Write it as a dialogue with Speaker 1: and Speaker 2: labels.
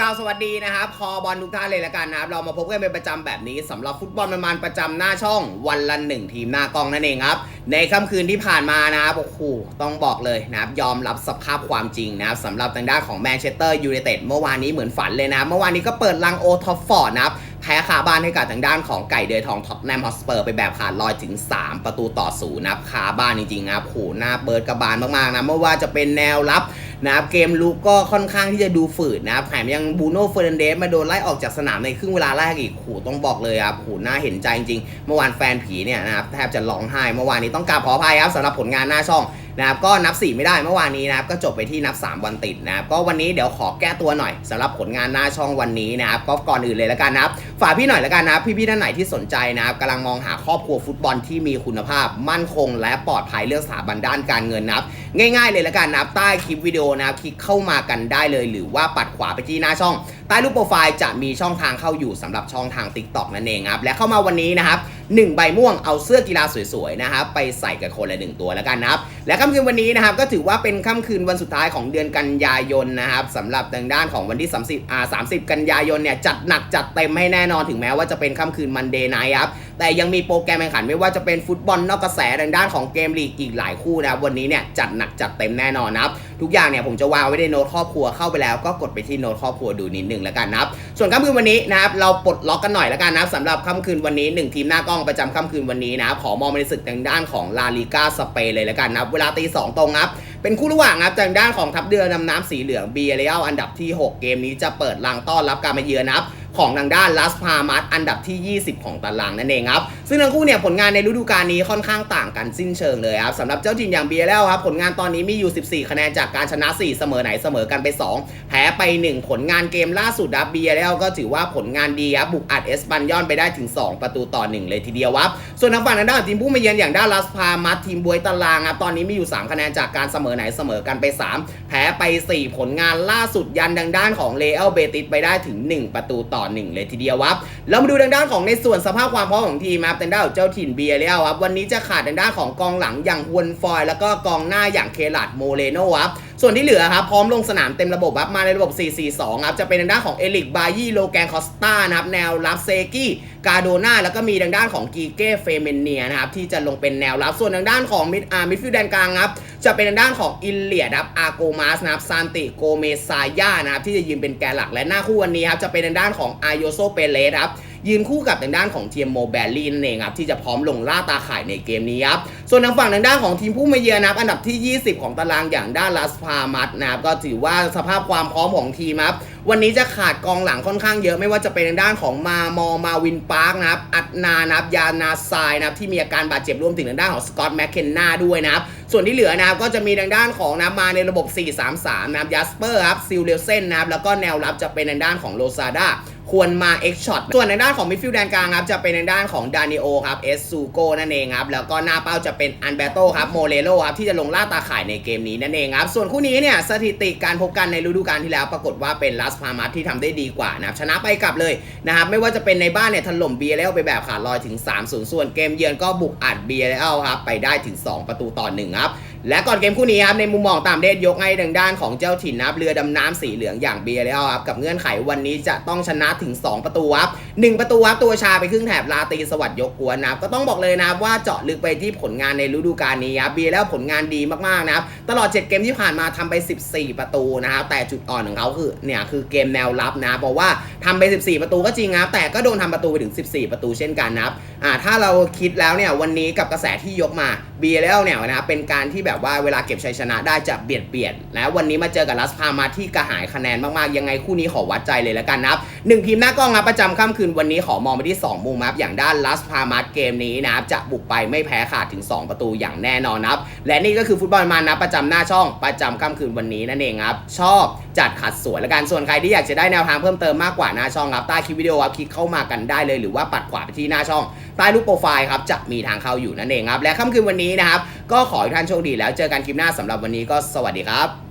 Speaker 1: กล่าวสวัสดีนะครับคอบอลทุกท่านเลยละกันนะครับ เรามาพบกันเป็นประจำแบบนี้สำหรับฟุตบอลมันประจำหน้าช่องวันละหนึ่งทีมหน้ากล้องนั่นเองครับ ในค่ำคืนที่ผ่านมานะครับโอ้โหต้องบอกเลยนะครับยอมรับสภาพความจริงนะครับสำหรับทางด้านของแมนเชสเตอร์ยูไนเต็ดเมื่อวานนี้เหมือนฝันเลยนะเมื่อวานนี้ก็เปิดลังโอท็อปฟอร์ดนะครับแพ้คาบ้านให้กับทางด้านของไก่เดือยทองท็อตแนมฮอสเปอร์ไปแบบขาดลอยถึง 3 ประตูต่อศูนย์นะครับคาบ้านจริงๆนะครับโหหน้าเปิดกระบาลมากๆนะไม่ว่าจะเป็นแนวรับ นะครับเกมลุกก็ค่อนข้างที่จะดูฝืดนะครับแถมยังบูโน่เฟอร์นันเดสมาโดนไล่ออกจากสนามในครึ่งเวลาแรกอีกโหต้องบอกเลยครับโหน่าเห็นใจจริงๆ เมื่อวานแฟนผีเนี่ยนะครับแทบจะร้องไห้เมื่อวานนี้ต้องกราบขออภัยครับสำหรับผลงานหน้าช่องนะครับก็นับ 4 ไม่ได้เมื่อวานนี้นะครับก็จบไปที่นับ 3 วันติดนะครับก็วันนี้เดี๋ยวขอแก้ตัวหน่อยสำหรับผลงานหน้าช่องวันนี้นะครับก็ก่อนอื่นเลยแล้วกันนะครับฝากพี่หน่อยแล้วกันนะครับพี่ๆท่านไหนที่สนใจนะครับกำลังมองหาครอบครัวฟุตบอลที่มีคุณภาพ มั่นคง และปลอดภัยเรื่องสถาบันด้านการเงินนะครับง่าย ๆ เลยแล้วกันนะครับใต้คลิปวิดีโอนะครับคลิกเข้ามากันได้เลย หรือว่าปัดขวาไปที่หน้าช่อง ใต้รูปโปรไฟล์จะมีช่องทางเข้าอยู่สำหรับช่องทาง Tik t o อกนั่นเองครับและเข้ามาวันนี้นะครับหนึ่งใบม่วงเอาเสื้อกีฬาสวยๆนะครับไปใส่กับคนละหนึ่งตัวแล้วกันนะครับและค่ำคืนวันนี้นะครับก็ถือว่าเป็นค่ำคืนวันสุดท้ายของเดือนกันยายนนะครับสำหรับทางด้านของวันที่ 30อ่า30 กันยายนเนี่ยจัดหนักจัดเต็มให้แน่นอนถึงแม้ว่าจะเป็นค่ำคืนมันเดย์ไนท์ครับแต่ยังมีโปรแกรมแข่งขันไม่ว่าจะเป็นฟุตบอลนอกกระแสทางด้านของเกมลีกอีกหลายคู่นะวันนี้เนี่ยจัดหนักจัดเต็มแน่นอนนะครับทุกอย่างเนี่ยผมจะวางไว้ในโน้ตครอบครัวเข้าไปแล้วก็กดไปที่โน้ตครอบครัวดูนิดนึงแล้วกันนะครับส่วนค่ำคืนวันนี้นะครับเราปลดล็อกกันหน่อยแล้วกันนะครับสำหรับค่ำคืนวันนี้หนึ่งทีมหน้ากล้องประจำค่ำคืนวันนี้นะครับขอมองไปในศึกทางด้านของลาลิก้าสเปนเลยแล้วกันนะครับเวลาตีสองตรงครับเป็นคู่ระหว่างครับทางด้านของทัพเรือดำน้ำสีเหลืองเบียเรียลอันดับที่ 6 เกมนี้จะเปิดรังต้อนรับการมาเยือนนะครับ ของทางด้านลัสพามัสอันดับที่ 20 ของตารางนั่นเองครับซึ่งทั้งคู่เนี่ยผลงานในฤดูกาลนี้ค่อนข้างต่างกันสิ้นเชิงเลยครับสำหรับเจ้าถิ่นอย่างเบียเรียลครับผลงานตอนนี้มีอยู่ 14 คะแนนจากการชนะ 4 เสมอไหนเสมอกันไป 2 แพ้ไป 1 ผลงานเกมล่าสุดดับเบียเรียลก็ถือว่าผลงานดีครับบุกอัดเอสปันยอนไปได้ถึง 2 ประตูต่อ 1 เลยทีเดียวครับส่วนทางฝั่งด้านทีมผู้มาเยือนอย่างด้านลัสพามัสทีมบวยตารางครับตอนนี้มีอยู่ 3 คะแนนจากการเสมอไหนเสมอกันไป 3 แพ้ไป 4 ผลงานล่าสุดยันทางด้านของเลเอลเบติสไปได้ถึง 1 ประตูต่อ 1 เลยทีเดียวครับ แล้วมาดูทางด้านของในส่วนสภาพความพร้อมของทีมครับทางด้านของเจ้าถิ่นเบียเรียลครับวันนี้จะขาดทางด้านของกองหลังอย่างฮวนฟอย แล้วก็กองหน้าอย่างเคลัดโมเลโนครับส่วนที่เหลือครับพร้อมลงสนามเต็มระบบครับมาในระบบ 4-4-2ครับจะเป็นทางด้านของเอลิกบายี่โลแกนคอสตานะครับแนวรับเซกี้กาโดนาแล้วก็มีทางด้านของกีเก้เฟเมเนียนะครับที่จะลงเป็นแนวรับส่วนทางด้านของมิดอาร์มิดฟิลด์แดนกลางครับ จะเป็นทางด้านของอินเลียดครับอาโกมาสนะครับซานติโกเมซายานะครับที่จะยืนเป็นแกนหลักและหน้าคู่วันนี้ครับจะเป็นทางด้านของอายโยโซเปเลสครับ ยืนคู่กับทางด้านของทีมโมแบลลี่นั่นเองครับที่จะพร้อมลงล่าตาข่ายในเกมนี้ครับส่วนทางฝั่งทางด้านของทีมผู้มาเยือนนะครับอันดับที่ 20 ของตารางอย่างด้านลาสพามัสนะครับก็ถือว่าสภาพความพร้อมของทีมครับวันนี้จะขาดกองหลังค่อนข้างเยอะไม่ว่าจะเป็นทางด้านของมามอมาวินปาร์กนะครับอัดนานับยานาซายนะครับที่มีอาการบาดเจ็บรวมถึงทางด้านของสกอตแมคเคนนาด้วยนะครับส่วนที่เหลือนะครับก็จะมีทางด้านของนะมาในระบบ 4-3-3 นะครับยัสเปอร์ครับซิลเลเซนนะครับแล้วก็แนวรับจะเป็นทางด้านของโลซาดา ควรมา X shot ส่วนในด้านของมิดฟิลด์แดนกลางครับจะเป็นในด้านของดานิโอครับเอสซูโกนั่นเองครับแล้วก็หน้าเป้าจะเป็นอันเบโตครับโมเลโลครับที่จะลงล่าตาข่ายในเกมนี้นั่นเองครับส่วนคู่นี้เนี่ยสถิติการพบกันในฤดูกาลที่แล้วปรากฏว่าเป็นลัสพามัสที่ทำได้ดีกว่านะครับชนะไปกลับเลยนะครับไม่ว่าจะเป็นในบ้านเนี่ยถล่มเบียร์แล้วไปแบบขาดลอยถึง3-0ส่วนเกมเยือนก็บุกอัดเบียร์แล้วครับไปได้ถึง 2 ประตูต่อ1ครับ และก่อนเกมคู่นี้ครับในมุมมองตามเดชยกให้ทางด้านของเจ้าถิ่นนะครับเรือดำน้ำสีเหลืองอย่างเบียร์แล้วครับกับเงื่อนไขวันนี้จะต้องชนะถึง 2 ประตูครับหนึ่งประตูครับตัวชาไปครึ่งแถบลาตีสวัสดิ์ยกกวนนะครับก็ต้องบอกเลยนะครับว่าเจาะลึกไปที่ผลงานในฤดูกาลนี้ครับเบียร์แล้วผลงานดีมากๆนะครับตลอด 7 เกมที่ผ่านมาทำไป 14 ประตูนะครับแต่จุดอ่อนของเขาคือเนี่ยคือเกมแนวรับนะเพราะว่าทำไป 14 ประตูก็จริงนะครับแต่ก็โดนทำประตูไปถึง 14 ประตูเช่นกันนะครับอ่าถ้าเราคิดแล้วเนี่ยวันนี้กับกระแสที่ยกมาเบียร์แล้วเนี่ยนะครับเป็นการที่แบบว่าเวลาเก็บชัยชนะได้จะเบียดเบียดนะวันนี้มาเจอกับลัสพามาที่กระหายคะแนนมากๆ ยังไงคู่นี้ขอวัดใจเลยแล้วกันนะครับหนึ่งทีมหน้ากล้องนะประจำค่ำคืนวันนี้ขอมองไปที่ 2 มุมครับอย่างด้านลัสพามาเกมนี้นะครับจะบุกไปไม่แพ้ขาดถึง 2 ประตูอย่างแน่นอนนะครับและนี่ก็คือฟุตบอลมานนะประจำหน้าช่องประจำค่ำคืนวันนี้นั่นเองครับชอบ จัดขัดสวยและกันส่วนใครที่อยากจะได้แนวทางเพิ่มเติมมากกว่าหน้าช่องครับใต้คลิปวิดีโอครับคลิกเข้ามากันได้เลยหรือว่าปัดขวาไปที่หน้าช่อง ใต้รูปโปรไฟล์ครับจะมีทางเข้าอยู่นั่นเองครับและค่ำคืนวันนี้นะครับก็ขอให้ท่านโชคดีแล้วเจอกันคลิปหน้าสำหรับวันนี้ก็สวัสดีครับ